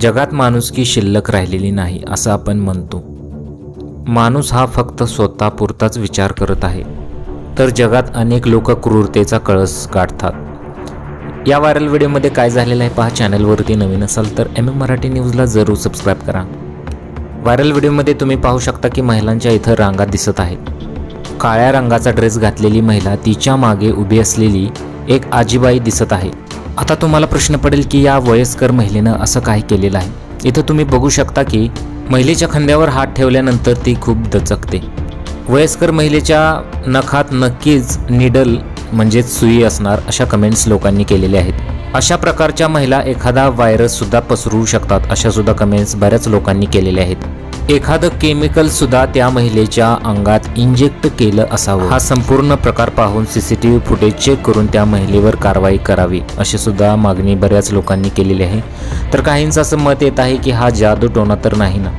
जगात माणुसकी शिल्लक राहिलेली नाही असं आपण म्हणतो. माणूस हा फक्त स्वतःपुरताच विचार करत आहे. तर जगात अनेक लोक क्रूरतेचा कळस गाठतात या व्हायरल व्हिडिओमध्ये काय झालेलं आहे पहा चॅनलवरती नवीन असाल तर एम एम मराठी न्यूजला जरूर सबस्क्राईब करा. व्हायरल व्हिडिओमध्ये तुम्ही पाहू शकता की महिलांच्या इथं रांगा दिसत आहेत. काळ्या रंगाचा ड्रेस घातलेली महिला तिच्यामागे उभी असलेली एक आजीबाई दिसत आहे. आता तुम्हाला प्रश्न पडेल की या वयस्कर महिलेनं असं काय केलेलं आहे? इथं तुम्ही बघू शकता की महिलेच्या खांद्यावर हात ठेवल्यानंतर ती खूप दचकते. वयस्कर महिलेच्या नखात नक्कीच निडल म्हणजेच सुई असणार अशा कमेंट्स लोकांनी केलेल्या आहेत. अशा प्रकारच्या महिला एखादा व्हायरससुद्धा पसरू पसरवू शकतात अशा सुद्धा कमेंट्स बऱ्याच लोकांनी केलेल्या आहेत. एखादं केमिकल सुद्धा त्या महिलेच्या अंगात इंजेक्ट केलं असावं. हा संपूर्ण प्रकार पाहून सीसीटीव्ही फुटेज चेक करून त्या महिलेवर कारवाई करावी अशी सुद्धा मागणी बऱ्याच लोकांनी केलेली आहे. तर काहींचं असं मत येत आहे की हा जादू टोना तर नाही ना?